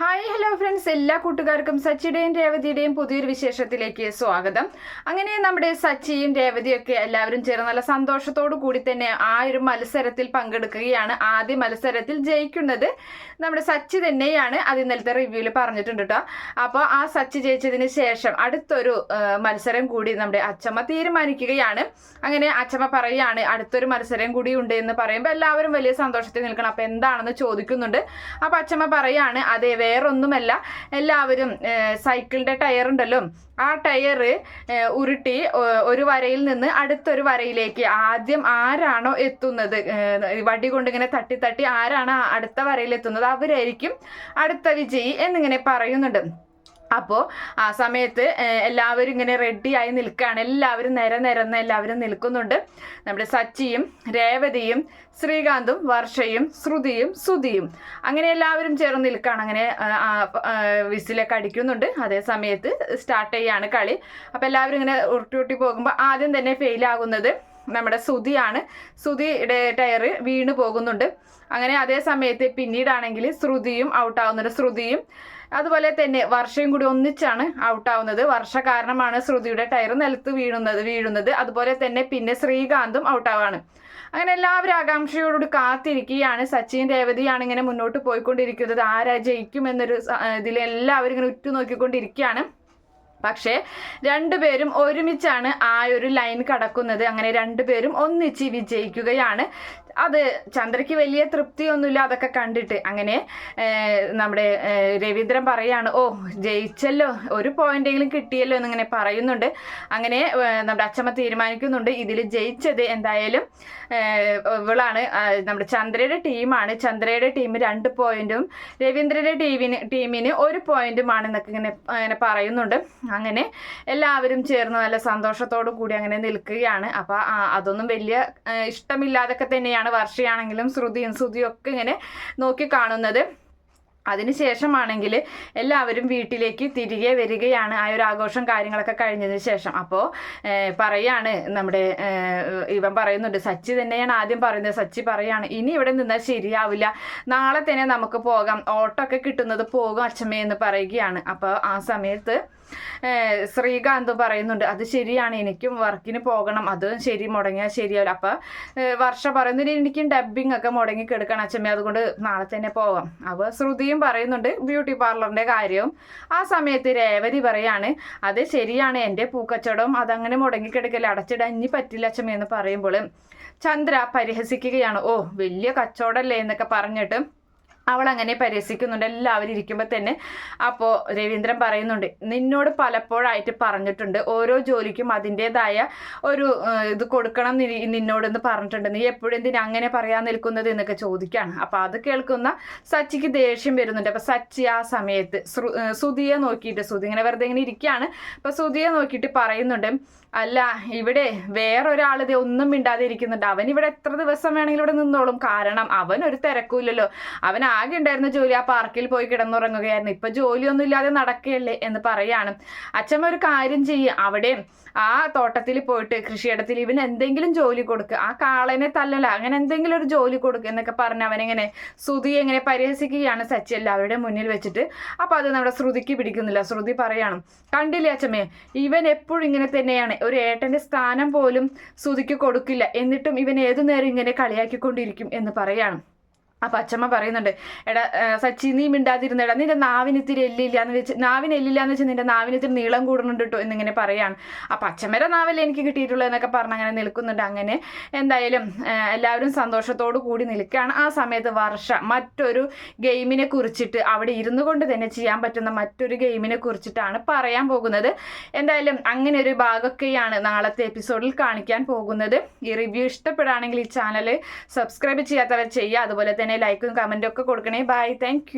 Hi hello friends എല്ലാ കൂട്ടുകാർക്കും സച്ചിയുടെയും രേവതിയുടെയും പുതിയൊരു വിശേഷത്തിലേക്ക് സ്വാഗതം. അങ്ങനെ നമ്മുടെ സച്ചിയും രേവതിയൊക്കെ എല്ലാവരും ചേർന്ന് നല്ല സന്തോഷത്തോടു കൂടി തന്നെ ആ ഒരു മത്സരത്തിൽ പങ്കെടുക്കുകയാണ്. ആദ്യ മത്സരത്തിൽ ജയിക്കുന്നത് നമ്മുടെ സച്ചി തന്നെയാണ്. അത് ഇന്നലത്തെ റിവ്യൂവിൽ പറഞ്ഞിട്ടുണ്ട് കേട്ടോ അപ്പോൾ ആ സച്ചി ജയിച്ചതിന് ശേഷം അടുത്തൊരു മത്സരം കൂടി നമ്മുടെ അച്ചമ്മ തീരുമാനിക്കുകയാണ്. അങ്ങനെ അച്ചമ്മ പറയുകയാണ് അടുത്തൊരു മത്സരം കൂടി ഉണ്ട് എന്ന് പറയുമ്പോൾ എല്ലാവരും വലിയ സന്തോഷത്തിൽ നിൽക്കണം. അപ്പോൾ എന്താണെന്ന് ചോദിക്കുന്നുണ്ട്. അപ്പോൾ അച്ചമ്മ പറയുകയാണ് അതെ വേറൊന്നുമല്ല. എല്ലാവരും സൈക്കിളിന്റെ ടയർ ഉണ്ടല്ലോ. ആ ടയർ ഉരുട്ടി ഒരു വരയിൽ നിന്ന് അടുത്തൊരു വരയിലേക്ക്. ആദ്യം ആരാണോ എത്തുന്നത്? വടി കൊണ്ടിങ്ങനെ തട്ടി തട്ടി ആരാണ് അടുത്ത വരയിൽ എത്തുന്നത്? അവരായിരിക്കും അടുത്ത വിജയി എന്നിങ്ങനെ പറയുന്നുണ്ട്. അപ്പോൾ ആ സമയത്ത് എല്ലാവരും ഇങ്ങനെ റെഡിയായി നിൽക്കുകയാണ്. എല്ലാവരും നിര നിരന്ന് എല്ലാവരും നിൽക്കുന്നുണ്ട്. നമ്മുടെ സച്ചിയും രേവതിയും ശ്രീകാന്തും വർഷയും ശ്രുതിയും സുതിയും അങ്ങനെ എല്ലാവരും ചേർന്ന് നിൽക്കുകയാണ്. അങ്ങനെ വിസിലൊക്കെ അടിക്കുന്നുണ്ട്. അതേ സമയത്ത് സ്റ്റാർട്ട് ചെയ്യാണ് കളി. അപ്പോൾ എല്ലാവരും ഇങ്ങനെ ഉരുട്ടി ഉരുട്ടി പോകുമ്പോൾ ആദ്യം തന്നെ ഫെയിൽ ആകുന്നത് നമ്മുടെ ശ്രുതിയാണ്. ശ്രുതിയുടെ ടയർ വീണ് പോകുന്നുണ്ട്. അങ്ങനെ അതേ സമയത്ത് പിന്നീടാണെങ്കിൽ ശ്രുതിയും ഔട്ടാവുന്നുണ്ട് ശ്രുതിയും അതുപോലെ തന്നെ വർഷയും കൂടി ഒന്നിച്ചാണ് ഔട്ടാവുന്നത്. വർഷ കാരണമാണ് ശ്രുതിയുടെ ടയർ നിലത്ത് വീഴുന്നത് വീഴുന്നത്. അതുപോലെ തന്നെ പിന്നെ ശ്രീകാന്തും ഔട്ടാവാണ്. അങ്ങനെ എല്ലാവരും ആകാംക്ഷയോടുകൂടി കാത്തിരിക്കുകയാണ്. സച്ചിൻ രേവതിയാണ് ഇങ്ങനെ മുന്നോട്ട് പോയിക്കൊണ്ടിരിക്കുന്നത്. ആരാ ജയിക്കും എന്നൊരു ഇതിൽ എല്ലാവരും ഇങ്ങനെ ഉറ്റുനോക്കിക്കൊണ്ടിരിക്കുകയാണ്. പക്ഷേ രണ്ടുപേരും ഒരുമിച്ചാണ് ആ ഒരു ലൈൻ കടക്കുന്നത്. അങ്ങനെ രണ്ടുപേരും ഒന്നിച്ച് വിജയിക്കുകയാണ്. അത് ചന്ദ്രയ്ക്ക് വലിയ തൃപ്തിയൊന്നുമില്ല അതൊക്കെ കണ്ടിട്ട്. അങ്ങനെ നമ്മുടെ രവീന്ദ്രൻ പറയാണ് ഓ ജയിച്ചല്ലോ. ഒരു പോയിന്റെങ്കിലും കിട്ടിയല്ലോ എന്നിങ്ങനെ പറയുന്നുണ്ട്. അങ്ങനെ നമ്മുടെ അച്ഛമ്മ തീരുമാനിക്കുന്നുണ്ട് ഇതിൽ ജയിച്ചത് എന്തായാലും ഇവളാണ് നമ്മുടെ ചന്ദ്രയുടെ ടീമാണ്. ചന്ദ്രയുടെ ടീം രണ്ട് പോയിന്റും രവീന്ദ്രന്റെ ടീമിന് ടീമിന് ഒരു പോയിന്റുമാണ് എന്നൊക്കെ ഇങ്ങനെ അങ്ങനെ പറയുന്നുണ്ട്. അങ്ങനെ എല്ലാവരും ചേർന്ന് നല്ല സന്തോഷത്തോടു കൂടി അങ്ങനെ നിൽക്കുകയാണ്. അപ്പോൾ അതൊന്നും വലിയ ഇഷ്ടമില്ലാതൊക്കെ തന്നെയാണ് വർഷയാണെങ്കിലും ശ്രുതിയും ശ്രുതിയും ഒക്കെ ഇങ്ങനെ നോക്കി കാണുന്നത്. അതിനുശേഷമാണെങ്കിൽ എല്ലാവരും വീട്ടിലേക്ക് തിരികെ വരികയാണ് ആ ഒരു ആഘോഷം കാര്യങ്ങളൊക്കെ കഴിഞ്ഞതിന് ശേഷം. അപ്പോൾ പറയാണ് നമ്മുടെ ഇവൻ പറയുന്നുണ്ട് സച്ചി തന്നെയാണ് ആദ്യം പറയുന്നത്. സച്ചി പറയാണ് ഇനി ഇവിടെ നിന്നാൽ ശരിയാവില്ല. നാളെ തന്നെ നമുക്ക് പോകാം. ഓട്ടോ ഒക്കെ കിട്ടുന്നത് പോകും അച്ഛമ്മേ എന്ന് പറയുകയാണ്. അപ്പോൾ ആ സമയത്ത് ശ്രീകാന്ത് പറയുന്നുണ്ട് അത് ശരിയാണ്. എനിക്കും വർക്കിന് പോകണം. അത് ശരി മുടങ്ങിയാൽ ശരിയാവില്ല. അപ്പോൾ വർഷ പറയുന്നത് എനിക്കും ഡബ്ബിംഗ് ഒക്കെ മുടങ്ങി കിടക്കണം അച്ഛമ്മ. അതുകൊണ്ട് നാളെ തന്നെ പോവാം. അപ്പോൾ ശ്രുതിയും പറയുന്നുണ്ട് ബ്യൂട്ടി പാർലറിന്റെ കാര്യവും ആ സമയത്ത് രേവതി പറയാണ് അത് ശരിയാണ് എന്റെ പൂക്കച്ചടവും അതങ്ങനെ മുടങ്ങിക്കിടക്കല്ലേ അടച്ചിടാൻ ഇനി പറ്റില്ല അച്ഛമ്മ എന്ന് പറയുമ്പോൾ ചന്ദ്ര പരിഹസിക്കുകയാണ്. ഓ വലിയ കച്ചവടമല്ലേ എന്നൊക്കെ പറഞ്ഞിട്ട് അവൾ അങ്ങനെ പരിഹസിക്കുന്നുണ്ട് എല്ലാവരും ഇരിക്കുമ്പോൾ തന്നെ അപ്പോൾ രവീന്ദ്രൻ പറയുന്നുണ്ട് നിന്നോട് പലപ്പോഴായിട്ട് പറഞ്ഞിട്ടുണ്ട്. ഓരോ ജോലിക്കും അതിന്റെതായ ഒരു ഇത് കൊടുക്കണം നിന്നോടെന്ന് പറഞ്ഞിട്ടുണ്ട്. നീ എപ്പോഴും എന്തിനാ അങ്ങനെ പറയാൻ നിൽക്കുന്നത്? എന്നൊക്കെ ചോദിക്കുകയാണ് അപ്പോൾ അത് കേൾക്കുന്ന സച്ചിക്ക് ദേഷ്യം വരുന്നുണ്ട്. അപ്പോൾ സച്ചി ആ സമയത്ത് സുധിയെ നോക്കിയിട്ട് സുധി ഇങ്ങനെ വെറുതെ ഇങ്ങനെ ഇരിക്കുകയാണ്. അപ്പോൾ സുധിയെ നോക്കിയിട്ട് പറയുന്നുണ്ട് അല്ല ഇവിടെ വേറൊരാൾ ഇത് ഒന്നും മിണ്ടാതെ ഇരിക്കുന്നുണ്ട്. അവൻ ഇവിടെ എത്ര ദിവസം വേണമെങ്കിലും ഇവിടെ നിന്നോളും. കാരണം അവൻ ഒരു തിരക്കൂല്ലല്ലോ അവൻ ആകെ ഉണ്ടായിരുന്ന ജോലി ആ പാർക്കിൽ പോയി കിടന്നുറങ്ങുകയായിരുന്നു. ഇപ്പൊ ജോലിയൊന്നും ഇല്ലാതെ നടക്കുകയല്ലേ എന്ന് പറയാണ്. അച്ഛമ്മ ഒരു കാര്യം ചെയ്യും. അവിടെ ആ തോട്ടത്തിൽ പോയിട്ട് കൃഷിയിടത്തിൽ ഇവൻ എന്തെങ്കിലും ജോലി കൊടുക്കുക ആ കാളനെ തല്ലല അങ്ങനെ എന്തെങ്കിലും ഒരു ജോലി കൊടുക്കുക എന്നൊക്കെ പറഞ്ഞ് അവനെങ്ങനെ ശ്രുതി എങ്ങനെ പരിഹസിക്കുകയാണ് സച്ചി എല്ലാവരുടെ മുന്നിൽ വെച്ചിട്ട്. അപ്പൊ അത് നമ്മുടെ ശ്രുതിക്ക് പിടിക്കുന്നില്ല. ശ്രുതി പറയണം കണ്ടില്ലേ അച്ഛമ്മേ ഇവൻ എപ്പോഴും ഇങ്ങനെ തന്നെയാണ്. ഒരു ഏട്ടന്റെ സ്ഥാനം പോലും ശ്രുതിക്ക് കൊടുക്കില്ല. എന്നിട്ടും ഇവൻ ഏതു നേരം ഇങ്ങനെ കളിയാക്കിക്കൊണ്ടിരിക്കും എന്ന് പറയാണ്. അപ്പൊ അച്ഛമ്മ പറയുന്നുണ്ട് എടാ സച്ചി നീ മിണ്ടാതിരുന്നേടാ നിന്റെ നാവിന് ഇത്തിരി എല്ലില്ല എന്ന് വെച്ച് നാവിന് എല്ലില്ല എന്ന് വെച്ച് നിന്റെ നാവിന് ഇത്തിരി നീളം കൂടുന്നുണ്ട് കേട്ടോ എന്നിങ്ങനെ പറയാണ്. അപ്പൊ അച്ഛമ്മയുടെ നാവല്ലേ എനിക്ക് കിട്ടിയിട്ടുള്ളൂ എന്നൊക്കെ പറഞ്ഞ് അങ്ങനെ നിൽക്കുന്നുണ്ട്. അങ്ങനെ എന്തായാലും എല്ലാവരും സന്തോഷത്തോടു കൂടി നിൽക്കുകയാണ്. ആ സമയത്ത് വർഷ മറ്റൊരു ഗെയിമിനെ കുറിച്ചിട്ട് അവിടെ ഇരുന്നു കൊണ്ട് തന്നെ ചെയ്യാൻ പറ്റുന്ന മറ്റൊരു ഗെയിമിനെ കുറിച്ചിട്ടാണ് പറയാൻ പോകുന്നത്. എന്തായാലും അങ്ങനെ ഒരു ഭാഗമൊക്കെയാണ് നാളത്തെ എപ്പിസോഡിൽ കാണിക്കാൻ പോകുന്നത്. ഈ റിവ്യൂ ഇഷ്ടപ്പെടുകയാണെങ്കിൽ ഈ ചാനൽ സബ്സ്ക്രൈബ് ചെയ്യാത്തവർ ചെയ്യുക. അതുപോലെ തന്നെ ലൈക്കും കമന്റും ഒക്കെ കൊടുക്കണേ. Bye thank